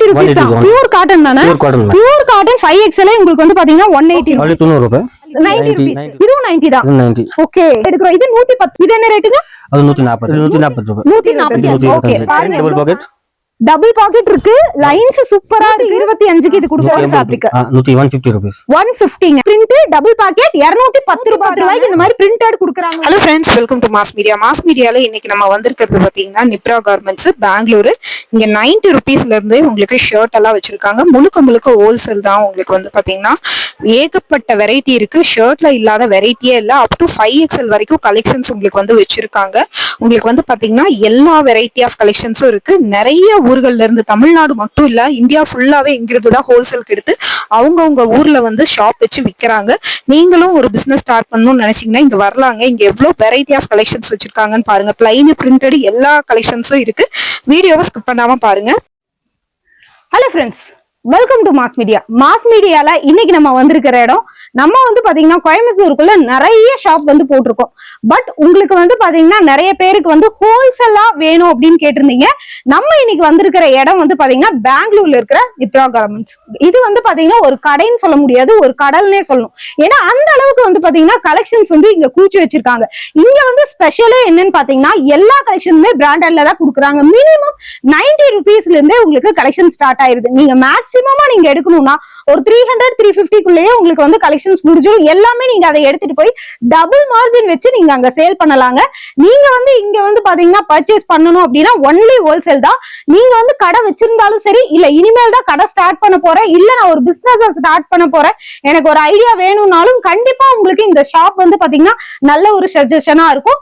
Eighty rupees தான். 180 pure cotton தானே? Pure cotton pure cotton five XL உங்களுக்கு வந்து பாத்தீங்கன்னா ஒன் எயிட்டி தொண்ணூறு ரூபாய். Ninety 90, rupees 90. இதுவும் நைன்டி தான். ஓகே எடுக்கிறோம். இது நூத்தி பத்து. இது என்ன ரேட்டுங்க அது நூத்தி நாற்பது நூத்தி நாற்பது ரூபாய். நூத்தி ஓகே பாருங்க டபுள் பாக்கெட் இருக்கு. லைன்ஸ் சூப்பரா இருக்கு. இருபத்தி அஞ்சுக்கு இது கொடுக்குற ஃபேப்ரிக் நூத்தி ஒன் பிப்டி ருபீஸ் ஒன் பிப்டிங்க பிரிண்ட் டபுள் பாக்கெட் இருநூத்தி பத்து ரூபாய் ரூபாய்க்கு இந்த மாதிரி பிரிண்டட் கொடுக்குறாங்க. Hello friends welcome to mass media mass மீடியால இன்னைக்கு நம்ம வந்திருக்கிறது பாத்தீங்கன்னா நிப்ரா கார்மெண்ட்ஸ் பெங்களூரு இங்க 90 ருபீஸ்ல இருந்து உங்களுக்கு ஷர்ட் எல்லாம் வச்சிருக்காங்க. முழுக்க முழுக்க ஹோல்சேல் தான் உங்களுக்கு வந்து பாத்தீங்கன்னா ஏகப்பட்ட வெரைட்டி இருக்கு. ஷர்ட்ல இல்லாத வெரைட்டியே இல்ல. அப் டு ஃபைவ் எக்ஸ்எல் வரைக்கும் கலெக்ஷன்ஸ் உங்களுக்கு வந்து வச்சிருக்காங்க. உங்களுக்கு வந்து பாத்தீங்கன்னா எல்லா வெரைட்டி ஆஃப் கலெக்ஷன்ஸும் இருக்கு. நிறைய ஊர்கள்ல இருந்து தமிழ்நாடு மட்டும் இல்ல இந்தியா ஃபுல்லாவே இங்கிருந்து தான் ஹோல்சேலுக்கு எடுத்து அவங்கவுங்க ஊர்ல வந்து ஷாப் வச்சு விற்கிறாங்க நீங்களும் ஒரு பிசினஸ் ஸ்டார்ட் பண்ணணும்னு நினைச்சீங்கன்னா இங்க வரலாங்க. இங்க எவ்வளவு வெரைட்டி ஆஃப் கலெக்ஷன்ஸ் வச்சிருக்காங்கன்னு பாருங்க. பிளைன் பிரிண்டட் எல்லா கலெக்ஷன்ஸும் இருக்கு. வீடியோவை ஸ்கிப் பண்ணாம பாருங்க. Hello friends welcome to mass media mass மீடியால இன்னைக்கு நம்ம வந்திருக்கிற இடம் நம்ம வந்து பாத்தீங்கன்னா கோயம்புத்தூருக்குள்ள நிறைய ஷாப் வந்து போட்டிருக்கோம். பட் உங்களுக்கு வந்து பாத்தீங்கன்னா நிறைய பேருக்கு வந்து ஹோல்சேலா வேணும் அப்படின்னு கேட்டிருந்தீங்க. நம்ம இன்னைக்கு வந்திருக்கிற இடம் வந்து பாத்தீங்கன்னா பெங்களூர்ல இருக்கிற நிப்ரா கார்மெண்ட்ஸ் இது வந்து பாத்தீங்கன்னா ஒரு கடைன்னு சொல்ல முடியாது ஒரு கடல்னே சொல்லணும். ஏன்னா அந்த அளவுக்கு வந்து பாத்தீங்கன்னா கலெக்ஷன்ஸ் வந்து இங்க கூச்சி வச்சிருக்காங்க. இங்க வந்து ஸ்பெஷலே என்னன்னு பாத்தீங்கன்னா எல்லா கலெக்ஷனுமே பிராண்டட்ல தான் கொடுக்குறாங்க. மினிமம் நைன்டி ருபீஸ்ல இருந்தே உங்களுக்கு கலெக்ஷன் ஸ்டார்ட் ஆயிருது. நீங்க மேக்ஸ் மேக்சிமமா நீங்க எடுக்கணும்னா ஒரு த்ரீ ஹண்ட்ரட் த்ரீ ஃபிஃப்டிக்குள்ளேயே உங்களுக்கு வந்து கலெக்ஷன்ஸ் முடிஞ்சிடும் எல்லாமே நீங்க அதை எடுத்துட்டு போய் டபுள் மார்ஜின் வச்சு நீங்க அங்க சேல் பண்ணலாங்க. நீங்க வந்து இங்க வந்து பாத்தீங்கன்னா பர்ச்சேஸ் பண்ணணும் அப்படின்னா ஒன்லி ஹோல்சேல் தான். நீங்க வந்து கடை வச்சிருந்தாலும் சரி இல்ல இனிமேல் தான் கடை ஸ்டார்ட் பண்ண போறேன் இல்ல நான் ஒரு பிசினஸ் ஸ்டார்ட் பண்ண போறேன் எனக்கு ஒரு ஐடியா வேணும்னாலும் கண்டிப்பா உங்களுக்கு இந்த ஷாப் வந்து பாத்தீங்கன்னா நல்ல ஒரு சஜஷனா இருக்கும்.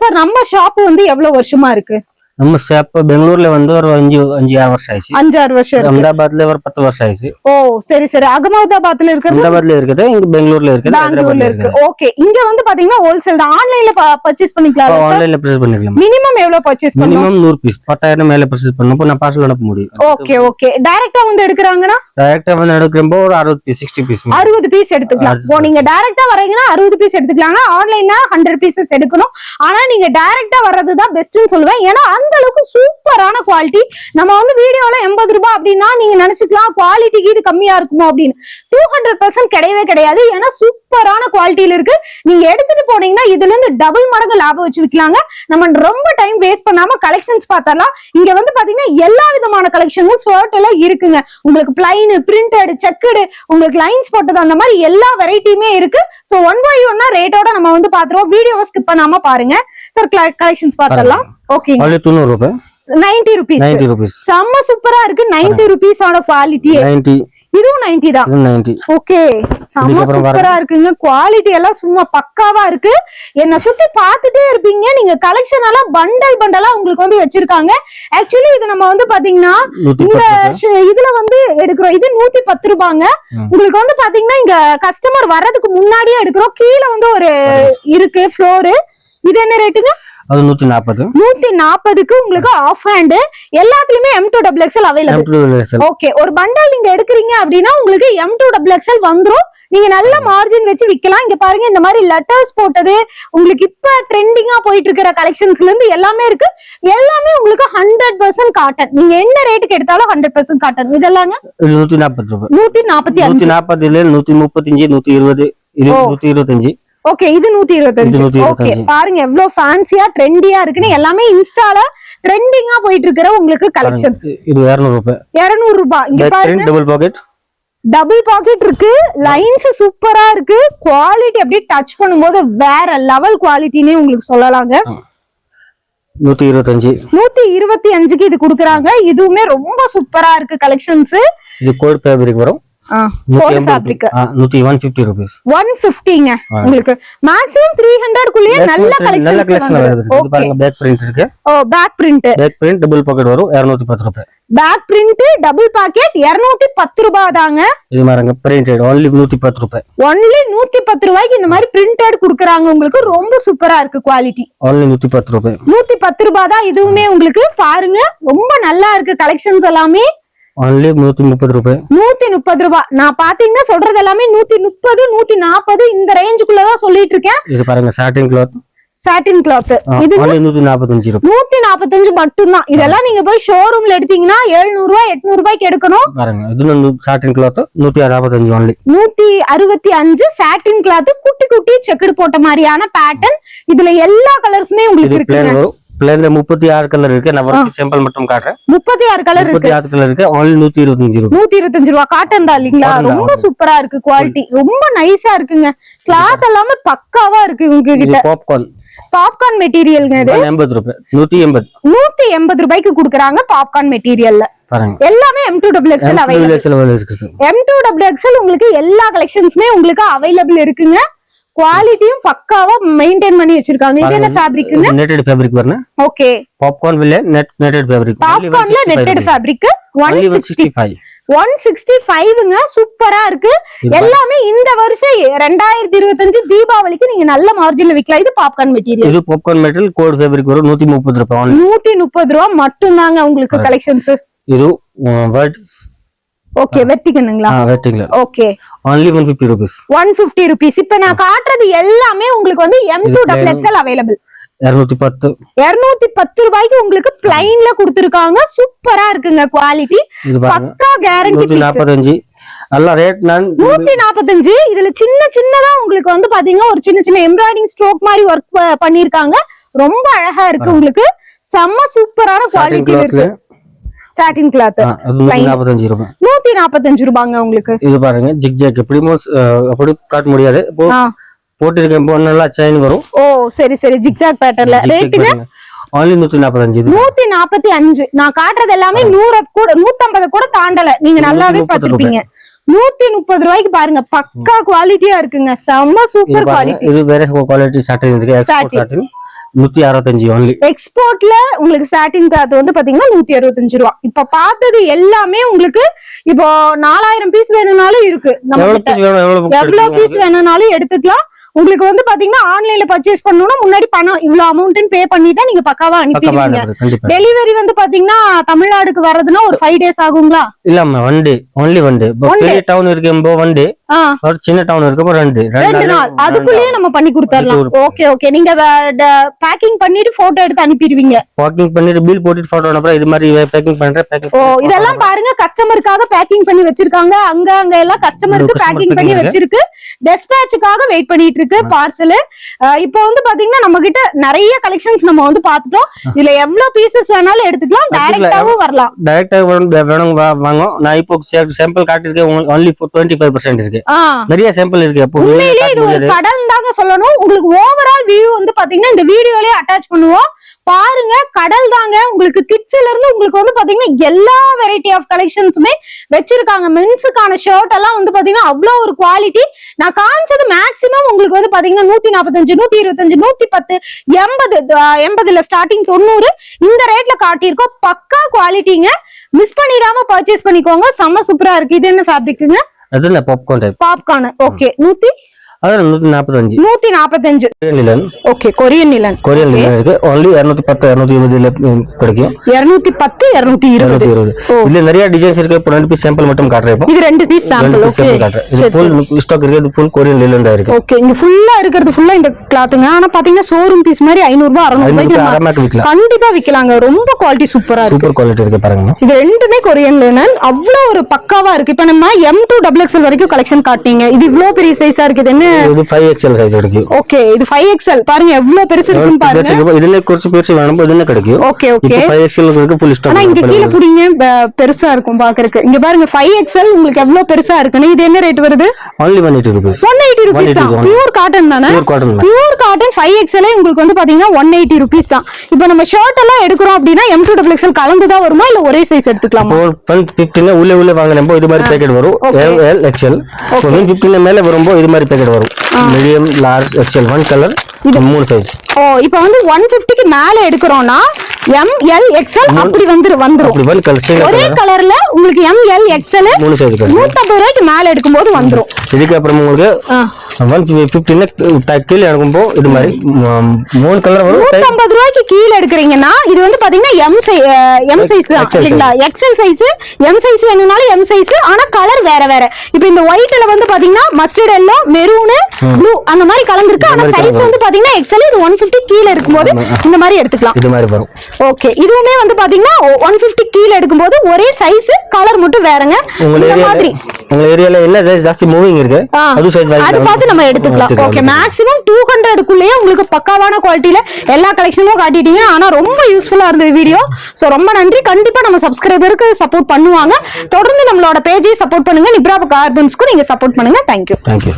சார் நம்ம ஷாப் வந்து எவ்வளவு வருஷமா இருக்கு? நம்ம ஷாப் பெங்களூர்ல வந்து ஒரு அஞ்சு அஞ்சு ஆறு வருஷம் ஆயிடுச்சு. அஞ்சாறு வருஷம் இருக்கு. ஒரு பத்து வருஷம் ஆயிடுச்சு. ஓ சரி சரி. அகமதாபாத்ல இருக்கிறது? அகமதாபாத்ல இருக்குது இங்க பெங்களூர்ல இருக்குது பெங்களூர்ல ஹைதராபாத்ல இருக்கு. இருக்குது ஓகே. இங்க வந்து பாத்தீங்கன்னா ஹோல்சேல் தான். ஆன்லைன்ல பர்ச்சேஸ் பண்ணிக்கலாம் சார் ஆன்லைன்ல பர்ச்சேஸ் பண்ணிக்கலாம். மினிமம் எவ்வளவு பர்ச்சேஸ் பண்ணணும்? மினிமம் நூறு பீஸ் பத்தாயிரம் மேல பர்ச்சேஸ் பண்ணப்போ நான் பார்சல் அனுப்ப முடியும். ஓகே ஓகே டைரக்டா வந்து எடுக்கிறாங்கன்னா? டைரக்டா வந்து எடுக்கிறப்போ ஒரு அறுபது பீஸ் சிக்ஸ்டி பீஸ் அறுபது பீஸ் எடுத்துக்கலாம். இப்போ நீங்க டைரக்டா வரீங்கன்னா அறுபது பீஸ் எடுத்துக்கலாங்க. ஆன்லைன்னா ஹண்ட்ரட் பீசஸ் எடுக்கணும். ஆனா நீங்க டைரக்டா வர்றது தான் பெஸ்ட்னு சொல்லுவேன். ஏன்னா அந்த அளவுக்கு சூப்பரான குவாலிட்டி நம்ம வந்து வீடியோல எண்பது ரூபாய் அப்படின்னா நீங்க நினைச்சுக்கலாம். குவாலிட்டிக்கு இது கம்மியா இருக்குமோ அப்படின்னு. டூ ஹண்ட்ரட் பர்சன்ட் கிடையவே கிடையாது. ஏன்னா சூப்பரான குவாலிட்டியில இருக்கு. நீங்க எடுத்துட்டு போனீங்கன்னா இதுல இருந்து டபுள் மடங்கு லாபம் வச்சு விக்கலாங்க நம்ம ரொம்ப டைம் வேஸ்ட் பண்ணாம கலெக்ஷன்ஸ் பார்த்தரலாம் இங்க வந்து பாத்தீங்கன்னா எல்லா விதமான கலெக்ஷனும் ஷர்ட் எல்லாம் இருக்குங்க. உங்களுக்கு பிளைன் பிரிண்டட் செக்குடு உங்களுக்கு லைன்ஸ் போட்டது அந்த மாதிரி எல்லா வெரைட்டியுமே இருக்கு. சோ ஒன் பை ஒன்னா ரேட்டோட நம்ம வந்து பாத்துருவோம் வீடியோவை ஸ்கிப் பண்ணாம பாருங்க. சார் கலெக்ஷன்ஸ் பார்த்தரலாம் ஓகே தொண்ணூறு ரூபாய்? நைன்டி ருபீஸ் செம்ம சூப்பரா இருக்கு. நைன்டி ருபீஸோட குவாலிட்டி இதுவும் நைன்டி தான். ஓகே பாருங்க. சூப்பரா இருக்குங்க. குவாலிட்டி எல்லாம் சும்மா பக்காவா இருக்கு. என்ன சுத்தி பார்த்துட்டே இருப்பீங்க. நீங்க கலெக்ஷன் எல்லாம் பண்டல் பண்டலா உங்களுக்கு வந்து வச்சிருக்காங்க. ஆக்சுவலி இது நம்ம வந்து பாத்தீங்கன்னா இந்த இதுல வந்து எடுக்கிறோம். இது நூத்தி பத்து ரூபாங்க. உங்களுக்கு வந்து பாத்தீங்கன்னா இங்க கஸ்டமர் வர்றதுக்கு முன்னாடியே எடுக்கிறோம். கீழே வந்து ஒரு இருக்கு ஃப்ளோரு இது என்ன ரேட்டுங்க அது நூத்தி நாற்பது நூத்தி நாற்பதுக்கு உங்களுக்கு ஆஃப் ஹேண்ட் எல்லாத்துலயுமே M two double XL available okay ஒரு பண்டல் நீங்க எடுக்கிறீங்க அப்படின்னா உங்களுக்கு எம் டூ டபுள் எக்ஸ்எல் வந்துரும். நீங்க நல்ல மார்ஜின் வச்சு விக்கலாம். இங்க பாருங்க இந்த மாதிரி லெட்டர்ஸ் போட்டது உங்களுக்கு இப்ப ட்ரெண்டிங்கா போயிட்டு இருக்கிற கலெக்ஷன்ஸ்ல இருந்து எல்லாமே இருக்கு. எல்லாமே உங்களுக்கு ஹண்ட்ரட் பர்சன்ட் காட்டன் நீங்க என்ன ரேட்டுக்கு எடுத்தாலும் ஹண்ட்ரட் பர்சன்ட் காட்டன் இதெல்லாங்க? இது நூத்தி நாற்பது ரூபாய். நூத்தி நாற்பத்தி நூத்தி அஞ்சு. நாற்பதுல நூத்தி முப்பத்தஞ்சு நூத்தி இருபது. நூத்தி இருபத்தஞ்சு ஓகே இது நூத்தி இருபத்தஞ்சு. ஓகே. பாருங்க எவ்வளவு ஃபேன்சியா ட்ரெண்டியா இருக்குன்னு எல்லாமே இன்ஸ்டால ட்ரெண்டிங்கா போயிட்டு இருக்கிற உங்களுக்கு கலெக்ஷன்ஸ் இது இருநூறு ரூபாய் இருநூறு ரூபாய் இங்க பாருங்க. டபுள் பாக்கெட் டபுள் பாக்கெட் இருக்கு. லைன்ஸ் சூப்பரா இருக்கு. குவாலிட்டி அப்படியே டச் பண்ணும்போது வேற லெவல் குவாலிட்டினே உங்களுக்கு சொல்லலாங்க. நூத்தி இருபத்தஞ்சு. நூத்தி இருபத்தி அஞ்சுக்கு இது குடுக்குறாங்க. இதுவுமே ரொம்ப சூப்பரா இருக்கு கலெக்ஷன்ஸ் இது கோல்ட் ஃபேப்ரிக் வரும். உங்களுக்கு மேக்ஸிமம் த்ரீ ஹண்ட்ரட் குள்ளேயே நல்ல கலெக்ஷன் பாருங்க பேக் பிரிண்ட் இருக்கு. ஓ back print back print double pocket வரும் இருநூத்தி பத்து ரூபாய். பேக் பிரிண்ட் டபுள் பாக்கெட் இருநூத்தி பத்து ரூபாய் தாங்க இது மாதிரிங்க பிரிண்டட் நூத்தி பத்து ரூபாய். ஒன்லி நூத்தி பத்து ரூபாய்க்கு இந்த மாதிரி பிரிண்டட் குடுக்குறாங்க. உங்களுக்கு ரொம்ப சூப்பரா இருக்கு குவாலிட்டி நூத்தி பத்து ரூபாய். நூத்தி பத்து ரூபாய் தான் இதுவுமே உங்களுக்கு பாருங்க. ரொம்ப நல்லா இருக்கு கலெக்ஷன்ஸ் எல்லாமே. ஒன்லி நூத்தி முப்பது ரூபாய். நூத்தி முப்பது ரூபாய் நான் பாத்தீங்கன்னா சொல்றது எல்லாமே நூத்தி முப்பது நூத்தி நாற்பது இந்த ரேஞ்சுக்குள்ளதான் சொல்லிட்டு இருக்கேன் இது பாருங்க சாட்டின் கிளாத் சாட்டின் கிளாத் இது நூத்தி நாற்பத்தஞ்சு ரூபாய். நூத்தி நாற்பத்தஞ்சு மட்டும்தான். இதெல்லாம் நீங்க போய் ஷோரூம்ல எடுத்தீங்கன்னா எழுநூறு ரூபாய் எட்நூறு ரூபாய்க்கு எடுக்கணும். பாருங்க இது சாட்டின் கிளாத் நூத்தி நாற்பத்தஞ்சு ஒன்லி நூத்தி அறுபத்தி அஞ்சு சாட்டின் கிளாத் குட்டி குட்டி செக்குடு போட்ட மாதிரியான பேட்டர்ன் இதுல எல்லா கலர்ஸுமே உங்களுக்கு இது பிளேன் இருக்குங்க வரும் பிளேன்ல முப்பத்தி ஆறு கலர் இருக்கு. நான் ஒர்க் சாம்பிள் மட்டும் காட்டுறேன். முப்பத்தி ஆறு கலர் இருக்கு. முப்பத்தி ஆறு கலர் இருக்கு. ஒன்லி நூத்தி இருபத்தஞ்சு ரூபாய் நூத்தி இருபத்தஞ்சு ரூபா. காட்டன் தான் இல்லீங்களா? ரொம்ப. சூப்பரா இருக்கு குவாலிட்டி ரொம்ப நைஸா இருக்குங்க. கிளாத் எல்லாமே பக்காவா இருக்கு இவங்க கிட்ட பாப்கார்ன் பாப்கார்ன் மெட்டீரியல்ங்க இது. எண்பது ரூபாய். நூத்தி எண்பது. நூத்தி எண்பது ரூபாய்க்கு குடுக்குறாங்க பாப்கார்ன் மெட்டீரியல்ல எல்லாமே M two double XL available M two double XL உங்களுக்கு எல்லா கலெக்ஷன்ஸுமே உங்களுக்கு அவைலபிள் இருக்குங்க. குவாலிட்டியும் பக்காவா மெயின்டைன் பண்ணி வச்சிருக்காங்க. இது என்ன ஃபேப்ரிக்ங்க நெட்டட் ஃபேப்ரிக் வரணும் ஓகே. பாப்கார்ன் வில்ல net netted fabric பாப்கார்ன்ல netted fabric one only sixty sixty five one sixty ஃபைவ்ங்க சூப்பரா இருக்கு. எல்லாமே இந்த வருஷம் ரெண்டாயிரத்தி இருபத்தஞ்சு தீபாவளிக்கு நீங்க நல்ல மார்ஜின்ல விற்கலாம் இது பாப்கார்ன் மெட்டீரியல் இது பாப்கார்ன் மெட்டீரியல் கோட் ஃபேப்ரிக் வரும் நூத்தி முப்பது ரூபாய் நூத்தி முப்பது ரூபா மட்டும்தாங்க உங்களுக்கு கலெக்ஷன்ஸ் இது ஓகே வெட்டிக்கணுங்களா? வெட்டிங்ல okay only one fifty rupees one fifty rupees இப்ப நான் காட்டுறது எல்லாமே உங்களுக்கு வந்து M two double XL available பத்து. இருநூத்தி பத்து ரூபாய்க்கு உங்களுக்கு பிளைன்ல கொடுத்துருக்காங்க. சூப்பரா இருக்குங்க குவாலிட்டி பக்கா கேரண்டி நூத்தி நாற்பத்தஞ்சு எல்லாம் ரேட் நான் நூத்தி நாற்பத்தஞ்சு இதுல சின்ன சின்னதா உங்களுக்கு வந்து பாத்தீங்கன்னா ஒரு சின்ன சின்ன எம்ப்ராய்டிங் ஸ்ட்ரோக் மாதிரி ஒர்க் பண்ணிருக்காங்க. ரொம்ப அழகா இருக்கு உங்களுக்கு. செம்ம சூப்பரான குவாலிட்டி இருக்கு. சாட்டின் கிளாத் நாற்பத்தஞ்சு ரூபாய். நூத்தி நாற்பத்தஞ்சு ரூபாங்க உங்களுக்கு. இது பாருங்க ஜிக் ஜாக். எப்படிமோ அஹ், அப்படி காட்ட முடியாது. போட்டிருக்கேன் நல்லா செயின் வரும். ஓ சரி சரி. ஜிக்ஜாக் பேட்டர்ல ரேட்டுங்க? ஒன்லி நூத்தி நாற்பத்தஞ்சு நூத்தி நாற்பத்தி அஞ்சு. நான் காட்டுறது எல்லாமே நூறு கூட நூத்தம்பது கூட தாண்டல. நீங்க நல்லாவே பாத்திருப்பீங்க நூத்தி முப்பது ரூபாய்க்கு பாருங்க பக்கா குவாலிட்டியா இருக்குங்க. செம்ம இது சூப்பர் குவாலிட்டி இது வேற குவாலிட்டி இருக்கு. சாட்டின் நூத்தி அறுபத்தஞ்சு ஒன்லி எக்ஸ்போர்ட்ல உங்களுக்கு சாட்டின் கிளாத் வந்து பாத்தீங்கன்னா நூத்தி அறுபத்தஞ்சு ரூபா. இப்ப பார்த்தது எல்லாமே உங்களுக்கு இப்போ நாலாயிரம் பீஸ் வேணும்னாலும் இருக்கு. எவ்வளவு பீஸ் வேணும்னாலும் எடுத்துக்கலாம். உங்களுக்கு வந்து பாத்தீங்கன்னா ஆன்லைன்ல பர்ச்சேஸ் பண்ணணும்னா முன்னாடி பணம் இவ்வளவு அமௌண்ட்னு பே பண்ணிட்டா நீங்க பக்காவா அனுப்பிடுவீங்க. டெலிவரி வந்து பாத்தீங்கன்னா தமிழ்நாடுக்கு வர்றதுன்னா ஒரு ஃபைவ் டேஸ் ஆகுங்களா? இல்லம்மா one day only one day down இருக்கு ஒன் டே ஒரு சின்ன டவுன் இருக்கு ரெண்டு ரெண்டு நாள் அதுக்குள்ளேயே நம்ம பண்ணி கொடுத்துடலாம் ஓகே ஓகே நீங்க பேக்கிங் பண்ணிட்டு போட்டோ எடுத்து அனுப்பிடுவீங்க. வாக்கிங் பண்ணிட்டு பில் போட்டுட்டு போட்டோ அனுப்புறேன். இது மாதிரி பேக்கிங் பண்றேன் பேக்கிங் ஓ இதெல்லாம் பாருங்க. கஸ்டமருக்காக பேக்கிங் பண்ணி வச்சிருக்காங்க. அங்க அங்க எல்லாம் கஸ்டமருக்கு பேக்கிங் பண்ணி வச்சிருக்கு. டெஸ்பேச்சுக்காக வெயிட் பண்ணிட்டு இருக்கு பார்சல் இப்போ வந்து பாத்தீங்கன்னா நம்ம கிட்ட நிறைய கலெக்ஷன்ஸ் நம்ம வந்து பாத்துட்டோம். இதுல எவ்வளவு பீசஸ் வேணாலும் எடுத்துக்கலாம். டைரக்டாவும் வரலாம். டைரக்டா வேணும் வா- வாங்க நான் இப்போ சாம்பிள் காட்டிருக்கேன் ஒன்லி டுவெண்ட்டி ஃபைவ் பர்சன்ட் இருக்கு. நிறைய சாம்பிள் இருக்கு அப்போ உண்மையிலேயே இது ஒரு. கடல் தாங்க சொல்லணும். உங்களுக்கு ஓவரால் வியூ வந்து பாத்தீங்கன்னா இந்த வீடியோலயே அட்டாச் பண்ணுவோம். பாருங்க கடல் தாங்க. உங்களுக்கு கிட்ஸ்ல இருந்து உங்களுக்கு வந்து பாத்தீங்கன்னா எல்லா வெரைட்டி ஆஃப் கலெக்ஷன்ஸுமே வச்சிருக்காங்க. மென்ஸுக்கான ஷர்ட் எல்லாம் வந்து பாத்தீங்கன்னா அவ்வளவு ஒரு குவாலிட்டி நான் காமிச்சது மேக்ஸிமம் உங்களுக்கு வந்து பாத்தீங்கன்னா நூத்தி நாற்பத்தஞ்சு நூத்தி இருபத்தஞ்சு நூத்தி பத்து எண்பது எண்பதுல ஸ்டார்டிங் தொண்ணூறு. இந்த ரேட்ல காட்டியிருக்கோம். பக்கா குவாலிட்டிங்க மிஸ் பண்ணிடாம பர்ச்சேஸ் பண்ணிக்கோங்க. செம்ம சூப்பரா இருக்கு. இது என்ன ஃபேப்ரிக்குங்க அது என்ன பாப்கார்ன் டைப் பாப்கார்ன் ஓகே நூத்தி நாற்பத்தஞ்சு நூத்தி நாற்பத்தஞ்சு nylon okay Korean nylon Korean nylon இருக்கு ஒன்லி இருநூத்தி பத்து இருநூத்தி இருபதுல கிடைக்கும் இருநூத்தி பத்து இருநூத்தி இருபது இருபது. இதுல நிறைய டிசைன்ஸ் இருக்கு இப்போ ரெண்டு பீஸ் சாம்பிள் மட்டும் காட்டுறேன் இது ரெண்டு பீஸ் சாம்பிள் சாம்பிள் காட்டுறேன் இது ஃபுல் ஸ்டாக் இருக்கு இது ஃபுல் கொரியன் நிலன் இருக்கு ஓகே இங்க ஃபுல்லா இருக்கிறது ஃபுல்லா இந்த கிளாத்துங்க ஆனா பாத்தீங்கன்னா ஷோரூம் பீஸ் மாதிரி ஐநூறு ரூபாய் அறுநூறு ரூபாய்க்கு கண்டிப்பா விக்கலாங்க ரொம்ப குவாலிட்டி சூப்பரா இருக்கு சூப்பர் குவாலிட்டி இருக்கு பாருங்க இது ரெண்டுமே கொரியன் லினன் அவ்வளவு ஒரு பக்காவா இருக்கு இப்ப நம்ம எம் டூ டபுள் எக்ஸ்எல் வரைக்கும் கலெக்ஷன் காட்டினீங்க இது இவ்வளவு பெரிய சைஸா இருக்குது என்ன இது ஃபைவ் எக்ஸ்எல் சைஸ் இருக்கு ஓகே இது ஃபைவ் எக்ஸ்எல் பாருங்க எவ்வளவு பெருசு இருக்குன்னு பாருங்க. இதுல குறைச்சு பேச்சு வேணும் இதுல கிடைக்கும். ஓகே ஓகே ஃபைவ் எக்ஸ்எல் இருக்கு ஃபுல் ஆனா இங்க கீழே ஸ்டாக் புடிங்க பெருசா இருக்கும் பாக்குறதுக்கு. இங்க பாருங்க ஃபைவ் எக்ஸ்எல் உங்களுக்கு எவ்வளவு பெருசா இருக்குன்னு இது என்ன ரேட் வருது? Only one eighty rupees one eighty rupees தான். 180 பியூர் காட்டன் தானே? Pure cotton pure cotton five XL உங்களுக்கு வந்து பாத்தீங்கன்னா ஒன் எயிட்டி ருபீஸ் தான். இப்போ நம்ம ஷர்ட் எல்லாம் எடுக்கிறோம் அப்படின்னா எம் டூ டபுள் எக்ஸ்எல் கலந்து தான் வருமா இல்ல ஒரே சைஸ் எடுத்துக்கலாமா? ஒன் ஃபிஃப்டின் உள்ள உள்ள வாங்கினப்போ இது மாதிரி பேக்கெட் வரும். எல் எல் எக்ஸ்எல் ஒன் மேல வரும்போது இது மாதிரி பேக்கெட் வரும். Medium large XL one colour மூணு சைஸ் ஓ இப்போ வந்து ஒன் பிப்டிக்கு மேல எடுக்கிறோம்னா எம் எல் எக்ஸ்எல் அப்படி வந்துரு வந்துரும். ஒரே கலர் கலர்ல உங்களுக்கு எம் எல் எக்ஸ்எல் நூத்தம்பது ரூபாய்க்கு மேல எடுக்கும்போது வந்துரும். இதுக்கு அப்புறம் உங்களுக்கு. ஒன் ஃபிஃப்டின்னு கீழே இறங்கும்போ இது மாதிரி மூணு கலர் வரும். நூத்தம்பது ரூபாய்க்கு கீழே எடுக்கிறீங்கன்னா இது வந்து பாத்தீங்கன்னா எம் எம் சைஸ் தான் எக்ஸல் சைஸ் எம் சைஸ் வேணும்னாலும் எம் சைஸ் ஆனா கலர் வேற வேற. இப்போ இந்த ஒயிட்ல வந்து பாத்தீங்கன்னா மஸ்டர்ட் எல்லோ மெரூனு ப்ளூ அந்த மாதிரி கலந்துருக்கு ஆனா சைஸ் வந்து பாத்தீங்கன்னா எக்ஸல் இது ஒன் பிப்டி கீழே இருக்கும்போது இந்த மாதிரி எடுத்துக்கலாம். இது மாதிரி வரும். ஓகே இதுவுமே வந்து பாத்தீங்கன்னா ஒன் பிப்டி கீழே எடுக்கும்போது ஒரே சைஸ் கலர் மட்டும் வேறங்க. இந்த மாதிரி. உங்க ஏரியால என்ன சைஸ் ஜாஸ்தி மூவிங் இருக்கு? அது சைஸ் அது பார்த்து நம்ம எடுத்துக்கலாம். ஓகே மேக்ஸிமம் டூ ஹண்ட்ரடுக்குள்ளேயே உங்களுக்கு பக்காவான குவாலிட்டியில எல்லா கலெக்ஷனும் காட்டிட்டீங்க. ஆனா ரொம்ப யூஸ்ஃபுல்லா இருந்தது வீடியோ சோ ரொம்ப நன்றி. கண்டிப்பா நம்ம சப்ஸ்கிரைபருக்கு சப்போர்ட் பண்ணுவாங்க. தொடர்ந்து நம்மளோட பேஜை சப்போர்ட் பண்ணுங்க. நிப்ரா கார்பன்ஸ்க்கும் நீங்க சப்போர்ட் பண்ணுங்க. Thank you thank you